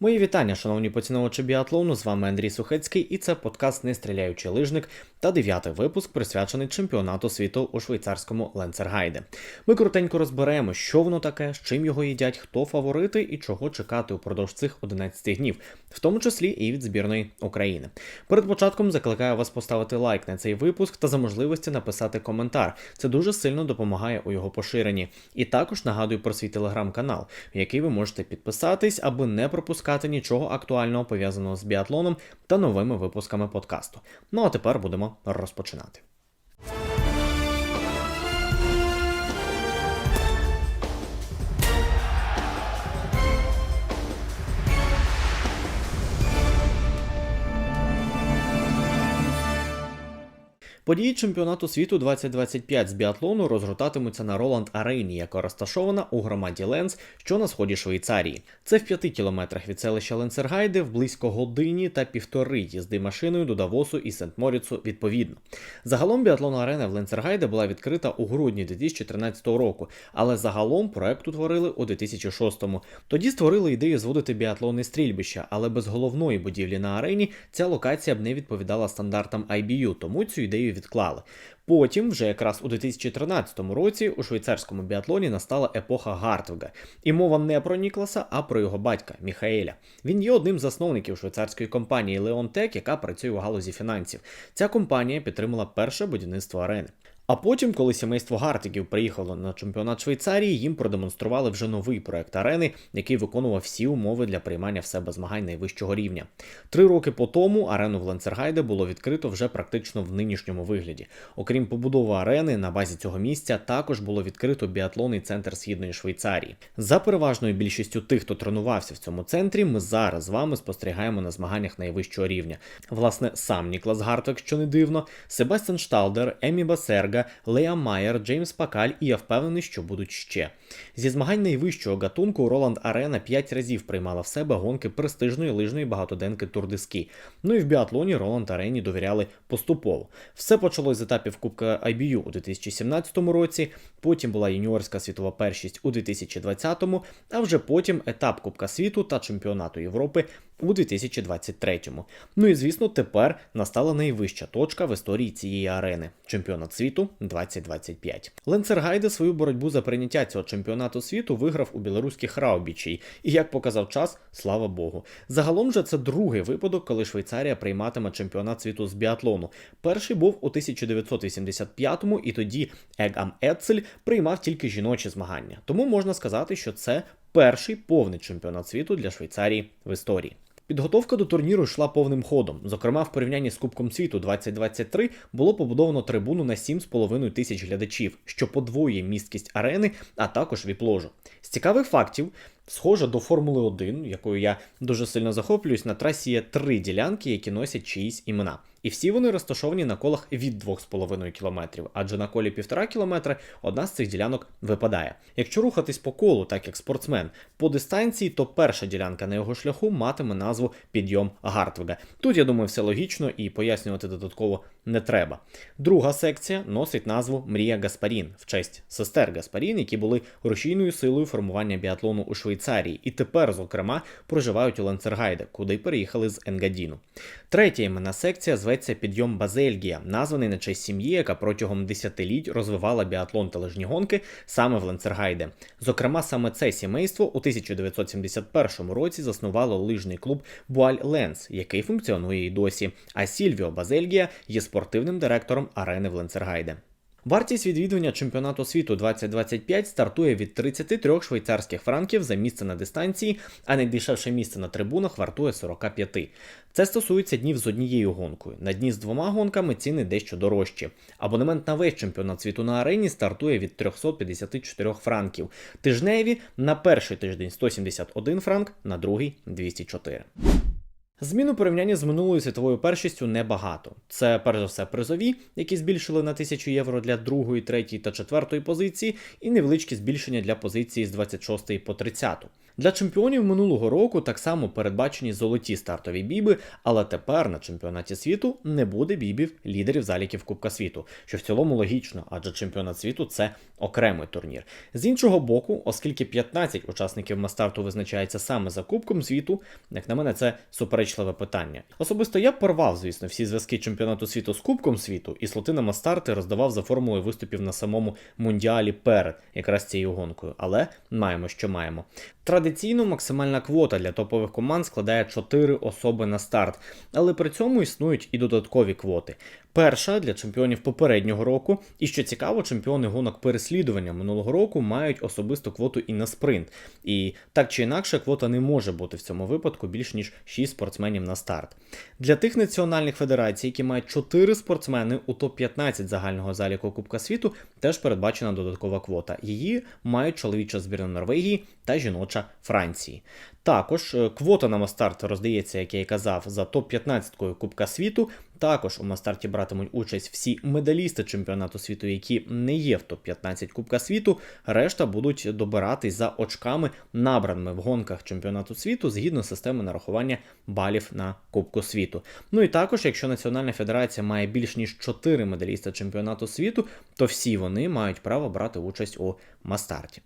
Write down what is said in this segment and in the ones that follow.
Мої вітання, шановні поціновувачі біатлону. З вами Андрій Сухецький, і це подкаст Не стріляючий лижник та дев'ятий випуск, присвячений чемпіонату світу у швейцарському Ленцергайде. Ми коротенько розберемо, що воно таке, з чим його їдять, хто фаворити і чого чекати упродовж цих 11 днів, в тому числі і від збірної України. Перед початком закликаю вас поставити лайк на цей випуск та за можливості написати коментар. Це дуже сильно допомагає у його поширенні. І також нагадую про свій телеграм-канал, в який ви можете підписатись, аби не пропускати нічого актуального пов'язаного з біатлоном та новими випусками подкасту. Ну а тепер будемо розпочинати. Події чемпіонату світу 2025 з біатлону розгортатимуться на Роланд Арені, яка розташована у громаді Ленс, що на сході Швейцарії. Це в п'яти кілометрах від селища Ленцергайде в близько годині та півтори їзди машиною до Давосу і Сент-Моріцу відповідно. Загалом біатлон арена в Ленцергайде була відкрита у грудні 2013 року, але загалом проект утворили у 2006-му. Тоді створили ідею зводити біатлонне стрільбище, але без головної будівлі на арені ця локація б не відповідала стандартам IBU, тому цю ідею відклали. Потім, вже якраз у 2013 році, у швейцарському біатлоні настала епоха Гартвега, і мова не про Нікласа, а про його батька Міхаеля. Він є одним з засновників швейцарської компанії Leontech, яка працює у галузі фінансів. Ця компанія підтримала перше будівництво арени. А потім, коли сімейство Гартиків приїхало на чемпіонат Швейцарії, їм продемонстрували вже новий проект арени, який виконував всі умови для приймання в себе змагань найвищого рівня. Три роки по тому арену в Ленцергайде було відкрито вже практично в нинішньому вигляді. Окрім побудови арени, на базі цього місця також було відкрито біатлонний центр східної Швейцарії. За переважною більшістю тих, хто тренувався в цьому центрі, ми зараз з вами спостерігаємо на змаганнях найвищого рівня. Власне, сам Ніклас Гартвек, що не дивно, Себастьян Шталдер, Емі Басерга. Леа Майер, Джеймс Пакаль, і я впевнений, що будуть ще. Зі змагань найвищого гатунку Роланд Арена 5 разів приймала в себе гонки престижної лижної багатоденки Турдиски. Ну і в біатлоні Роланд Арені довіряли поступово. Все почалось з етапів Кубка IBU у 2017 році, потім була юніорська світова першість у 2020, а вже потім етап Кубка світу та чемпіонату Європи у 2023. Ну і звісно, тепер настала найвища точка в історії цієї арени чемпіонат світу 2025. Ленцергайде свою боротьбу за прийняття цього чемпіонату світу виграв у білоруських Раубічі, і як показав час, слава Богу. Загалом же це другий випадок, коли Швейцарія прийматиме чемпіонат світу з біатлону. Перший був у 1985-му, і тоді Егам Ецель приймав тільки жіночі змагання. Тому можна сказати, що це перший повний чемпіонат світу для Швейцарії в історії. Підготовка до турніру йшла повним ходом. Зокрема, в порівнянні з Кубком світу 2023 було побудовано трибуну на 7,5 тисяч глядачів, що подвоює місткість арени, а також віп-ложу. З цікавих фактів, схоже до Формули 1, якою я дуже сильно захоплююсь, на трасі є три ділянки, які носять чиїсь імена. І всі вони розташовані на колах від 2,5 км, адже на колі 1,5 км одна з цих ділянок випадає. Якщо рухатись по колу, так як спортсмен, по дистанції, то перша ділянка на його шляху матиме назву підйом Гартвега. Тут я думаю, все логічно і пояснювати додатково не треба. Друга секція носить назву Мрія Гаспарін в честь сестер Гаспарін, які були рушійною силою формування біатлону у Швейцарії, і тепер, зокрема, проживають у Ланцергайде, куди переїхали з Енгадіну. Третя іменна секція зветься Підйом Базельгія, названий на честь сім'ї, яка протягом десятиліть розвивала біатлон та лижні гонки саме в Ланцергайде. Зокрема, саме це сімейство у 1971 році заснувало лижний клуб Буаль Ленс, який функціонує і досі. А Сільвіо Базельгія є спортивним директором арени в Ленцергайде. Вартість відвідування чемпіонату світу 2025 стартує від 33 швейцарських франків за місце на дистанції, а найдешевше місце на трибунах вартує 45. Це стосується днів з однією гонкою. На дні з двома гонками ціни дещо дорожчі. Абонемент на весь чемпіонат світу на арені стартує від 354 франків. Тижневі на перший тиждень 171 франк, на другий 204. Змін у порівнянні з минулою світовою першістю небагато. Це перш за все призові, які збільшили на 1000 євро для другої, третьої та четвертої позиції, і невеличкі збільшення для позиції з 26 по 30. Для чемпіонів минулого року так само передбачені золоті стартові біби, але тепер на чемпіонаті світу не буде бібів лідерів заліків Кубка світу, що в цілому логічно, адже чемпіонат світу це окремий турнір. З іншого боку, оскільки 15 учасників мастарту визначається саме за Кубком світу, як на мене, це суперечливе питання. Особисто я порвав, звісно, всі зв'язки чемпіонату світу з Кубком світу, і слоти на мастарти роздавав за формулою виступів на самому мундіалі перед якраз цією гонкою. Але маємо, що маємо. Традиційно максимальна квота для топових команд складає 4 особи на старт, але при цьому існують і додаткові квоти. Перша для чемпіонів попереднього року, і що цікаво, чемпіони гонок переслідування минулого року мають особисту квоту і на спринт. І так чи інакше, квота не може бути в цьому випадку більш ніж 6 спортсменів на старт. Для тих національних федерацій, які мають 4 спортсмени у топ-15 загального заліку Кубка світу, теж передбачена додаткова квота. Її мають чоловіча збірна Норвегії та жіноча Франції. Також е, квота на мастарт роздається, як я і казав, за топ-15 Кубка світу. Також у мастарті братимуть участь всі медалісти чемпіонату світу, які не є в топ-15 Кубка світу. Решта будуть добиратись за очками, набраними в гонках чемпіонату світу згідно системи нарахування балів на Кубку світу. Ну і також, якщо Національна федерація має більш ніж 4 медаліста чемпіонату світу, то всі вони мають право брати участь у мастарті.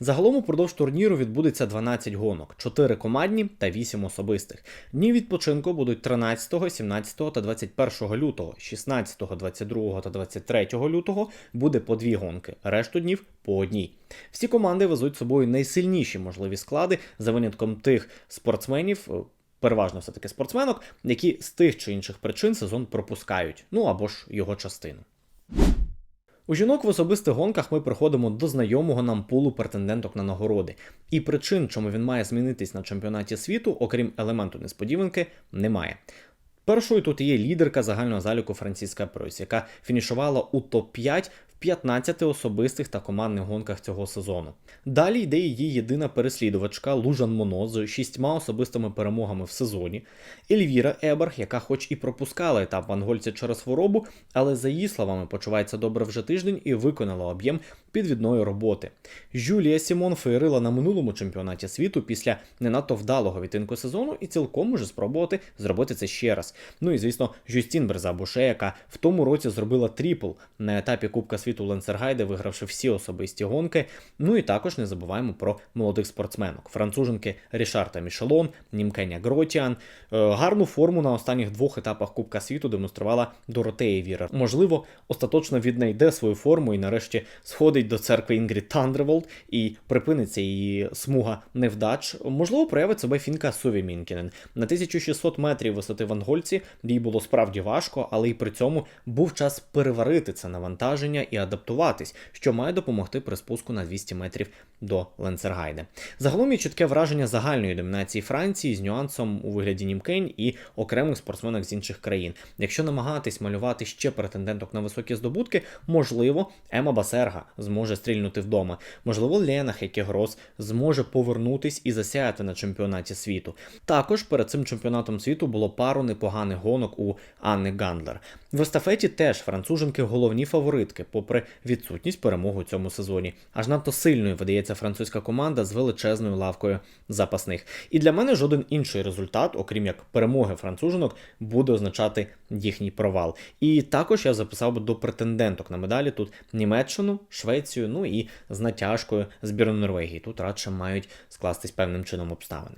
Загалом упродовж турніру відбудеться 12 гонок, 4 командні та 8 особистих. Дні відпочинку будуть 13, 17 та 21 лютого, 16, 22 та 23 лютого буде по дві гонки, решту днів по одній. Всі команди везуть з собою найсильніші можливі склади за винятком тих спортсменів. е, Переважно все-таки спортсменок, які з тих чи інших причин сезон пропускають, ну або ж його частину. У жінок в особистих гонках ми приходимо до знайомого нам пулу претенденток на нагороди. І причин, чому він має змінитись на чемпіонаті світу, окрім елементу несподіванки, немає. Першою тут є лідерка загального заліку Франціска Пройс, яка фінішувала у топ-5 в 15 особистих та командних гонках цього сезону. Далі йде її єдина переслідувачка Лужан Моно з шістьма особистими перемогами в сезоні. Ельвіра Еберг, яка хоч і пропускала етап в ангольці через хворобу, але за її словами почувається добре вже тиждень і виконала об'єм підвідної роботи. Жюлія Сімон феєрила на минулому чемпіонаті світу після не надто вдалого відтинку сезону і цілком може спробувати зробити це ще раз. Ну і звісно, Жюстін Берзабуше, яка в тому році зробила тріпл на етапі Кубка світу Ленцергайде, вигравши всі особисті гонки. Ну і також не забуваємо про молодих спортсменок. Француженки Рішарта Мішелон, Німкеня Гротіан. Е, Гарну форму на останніх двох етапах Кубка світу демонструвала Доротея Віра. Можливо, остаточно віднайде свою форму і нарешті сходить до церкви Інгрід Тандерволд і припиниться її смуга невдач. Можливо, проявить себе фінка Суві Мінкінен. На 1600 метрів висоти в Ангольці їй було справді важко, але й при цьому був час переварити це навантаження і адаптуватись, що має допомогти при спуску на 200 метрів до Ленцергайде. Загалом є чітке враження загальної домінації Франції з нюансом у вигляді Німкень і окремих спортсменок з інших країн. Якщо намагатись малювати ще претенденток на високі здобутки, можливо, Ема Басерга зможе стрільнути вдома. Можливо, Лена Хекегрос зможе повернутись і засяяти на чемпіонаті світу. Також перед цим чемпіонатом світу було пару непоганих гонок у Анни Гандлер. В естафеті теж француженки головні фаворитки, попри відсутність перемоги у цьому сезоні. Аж надто сильною видається французька команда з величезною лавкою запасних. І для мене жоден інший результат, окрім як перемоги француженок, буде означати їхній провал. І також я записав би до претенденток на медалі тут Німеччину, Швецію, ну і з натяжкою збірну Норвегії. Тут радше мають скластись певним чином обставини.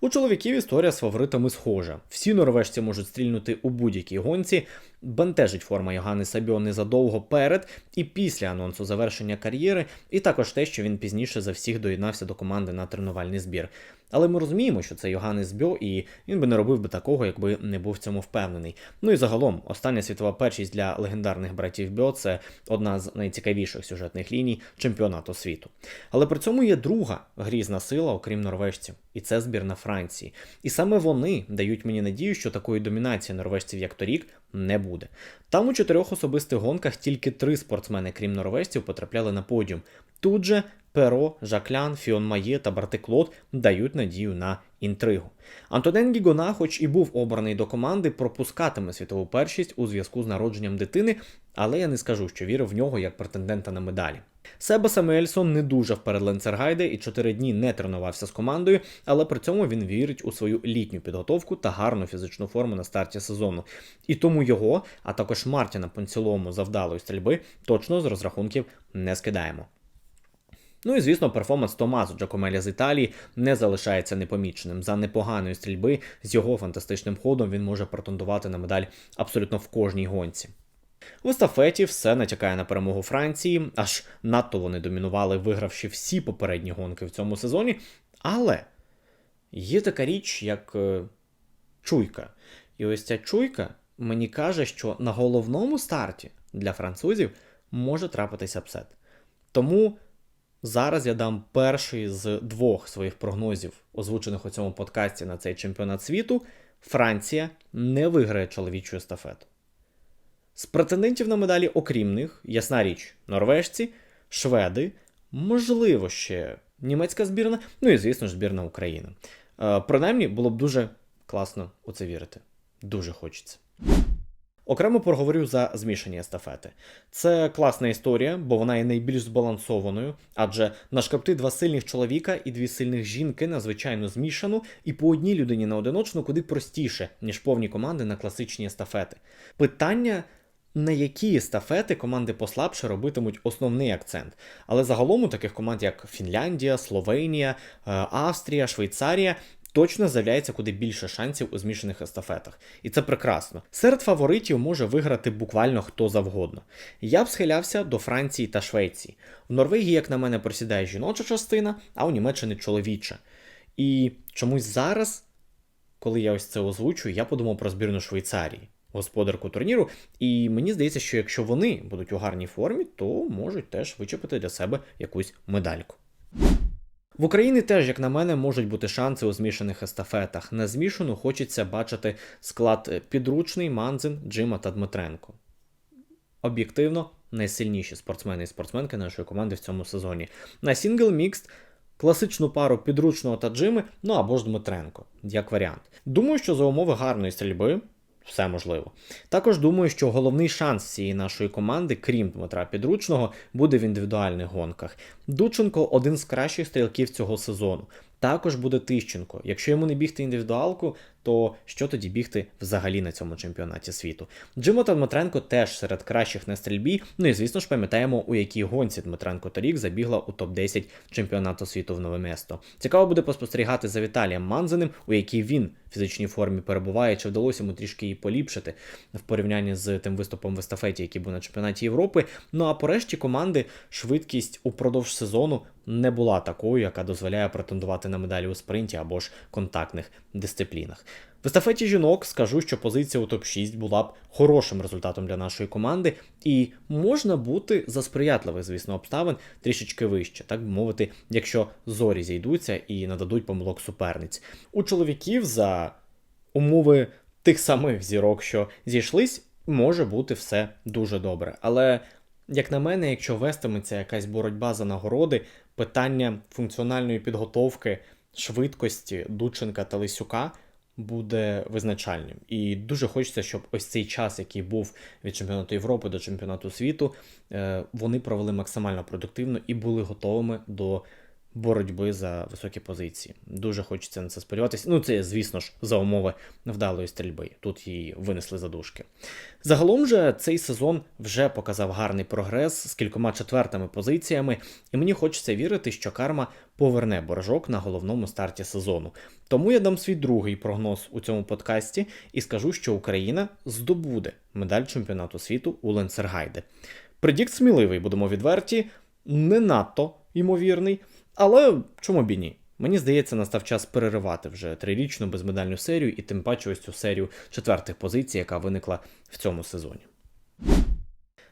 У чоловіків історія з фаворитами схожа. Всі норвежці можуть стрільнути у будь-якій гонці. Бентежить форма Йогани Сабіо незадовго перед і після анонсу завершення кар'єри, і також те, що він пізніше за всіх доєднався до команди на тренувальний збір. Але ми розуміємо, що це Йоганнес Бьо, і він би не робив би такого, якби не був в цьому впевнений. Ну і загалом, остання світова першість для легендарних братів Бьо це одна з найцікавіших сюжетних ліній чемпіонату світу. Але при цьому є друга грізна сила, окрім норвежців, і це збірна Франції. І саме вони дають мені надію, що такої домінації норвежців, як торік, не буде. Там у чотирьох особистих гонках тільки три спортсмени, крім норвежців, потрапляли на подіум. Тут же Перо, Жаклян, Фіон Має та Бартиклот дають надію на інтригу. Антонен Гігона, хоч і був обраний до команди, пропускатиме світову першість у зв'язку з народженням дитини, але я не скажу, що вірив в нього як претендента на медалі. Себа Самуельсон не дуже вперед Ленцергайде і 4 дні не тренувався з командою, але при цьому він вірить у свою літню підготовку та гарну фізичну форму на старті сезону. І тому його, а також Мартіна Понцілому завдалої стрільби точно з розрахунків не скидаємо. Ну і звісно, перформанс Томасу Джакомеля з Італії не залишається непоміченим. За непоганої стрільби з його фантастичним ходом він може претендувати на медаль абсолютно в кожній гонці. В естафеті все натякає на перемогу Франції, аж надто вони домінували, вигравши всі попередні гонки в цьому сезоні. Але є така річ, як е, чуйка. І ось ця чуйка мені каже, що на головному старті для французів може трапитися апсет. Тому зараз я дам перший з двох своїх прогнозів, озвучених у цьому подкасті на цей чемпіонат світу. Франція не виграє чоловічу естафету. З претендентів на медалі, окрім них, ясна річ, норвежці, шведи, можливо, ще німецька збірна, ну і, звісно ж, збірна України. Е, принаймні, було б дуже класно у це вірити. Дуже хочеться. Окремо проговорю за змішані естафети. Це класна історія, бо вона є найбільш збалансованою, адже на шкапти два сильних чоловіка і дві сильних жінки надзвичайно змішану, і по одній людині на одиночну куди простіше, ніж повні команди на класичні естафети. Питання. На які естафети команди послабше робитимуть основний акцент. Але загалом у таких команд, як Фінляндія, Словенія, е, Австрія, Швейцарія, точно з'являється куди більше шансів у змішаних естафетах. І це прекрасно. Серед фаворитів може виграти буквально хто завгодно. Я б схилявся до Франції та Швеції. В Норвегії, як на мене, просідає жіноча частина, а у Німеччині чоловіча. І чомусь зараз, коли я ось це озвучую, я подумав про збірну Швейцарії. Господарку турніру, і мені здається, що якщо вони будуть у гарній формі, то можуть теж вичепити для себе якусь медальку. В Україні теж, як на мене, можуть бути шанси у змішаних естафетах. На змішану хочеться бачити склад підручний, Манзин, Джима та Дмитренко. Об'єктивно, найсильніші спортсмени і спортсменки нашої команди в цьому сезоні. На сінгл мікст класичну пару підручного та Джими, ну або ж Дмитренко, як варіант. Думаю, що за умови гарної стрільби. Все можливо. Також думаю, що головний шанс цієї нашої команди, крім Дмитра Підручного, буде в індивідуальних гонках. Дученко один з кращих стрілків цього сезону. Також буде Тищенко. Якщо йому не бігти індивідуалку, то що тоді бігти взагалі на цьому чемпіонаті світу? Джимо та Дмитренко теж серед кращих на стрільбі. Ну і звісно ж пам'ятаємо, у якій гонці Дмитренко торік забігла у топ-10 чемпіонату світу в нове місто. Цікаво буде поспостерігати за Віталієм Манзеним, у якій він в фізичній формі перебуває, чи вдалося йому трішки її поліпшити в порівнянні з тим виступом в естафеті, який був на чемпіонаті Європи. Ну а по решті команди швидкість упродовж сезону не була такою, яка дозволяє претендувати на медалі у спринті або ж контактних дисциплінах. В естафеті жінок скажу, що позиція у топ-6 була б хорошим результатом для нашої команди, і можна бути за сприятливих, звісно, обставин трішечки вище, так би мовити, якщо зорі зійдуться і нададуть помилок суперниць. У чоловіків за умови тих самих зірок, що зійшлись, може бути все дуже добре. Але, як на мене, якщо вестиметься якась боротьба за нагороди, питання функціональної підготовки, швидкості Дученка та Лисюка буде визначальним. І дуже хочеться, щоб ось цей час, який був від чемпіонату Європи до чемпіонату світу, е, вони провели максимально продуктивно і були готовими до боротьби за високі позиції. Дуже хочеться на це сподіватися. Ну, це, звісно ж, за умови вдалої стрільби. Тут її винесли задушки. Загалом же цей сезон вже показав гарний прогрес з кількома четвертими позиціями, і мені хочеться вірити, що карма поверне боржок на головному старті сезону. Тому я дам свій другий прогноз у цьому подкасті і скажу, що Україна здобуде медаль чемпіонату світу у Ленцергайде. Предікт сміливий, будемо відверті, не надто ймовірний. Але чому б і ні? Мені здається, настав час переривати вже трирічну безмедальну серію і тим паче ось цю серію четвертих позицій, яка виникла в цьому сезоні.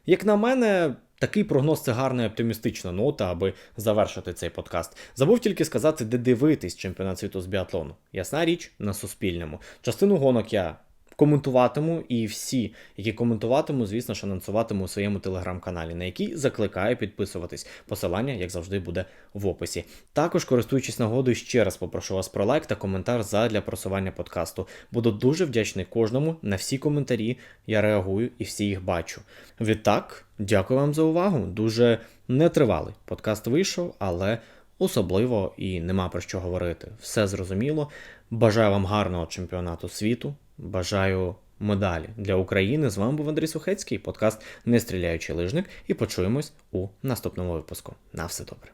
Як на мене, такий прогноз це гарна і оптимістична нота, аби завершити цей подкаст. Забув тільки сказати, де дивитись чемпіонат світу з біатлону. Ясна річ на Суспільному. Частину гонок я коментуватиму, і всі, які коментуватиму, звісно ж, анонсуватиму у своєму телеграм-каналі, на який закликаю підписуватись. Посилання, як завжди, буде в описі. Також, користуючись нагодою, ще раз попрошу вас про лайк та коментар задля просування подкасту. Буду дуже вдячний кожному на всі коментарі. Я реагую і всі їх бачу. Відтак, дякую вам за увагу. Дуже нетривалий подкаст вийшов, але особливо і нема про що говорити. Все зрозуміло. Бажаю вам гарного чемпіонату світу. Бажаю медалі для України. З вами був Андрій Сухецький, подкаст Не стріляючий лижник, і почуємось у наступному випуску. На все добре.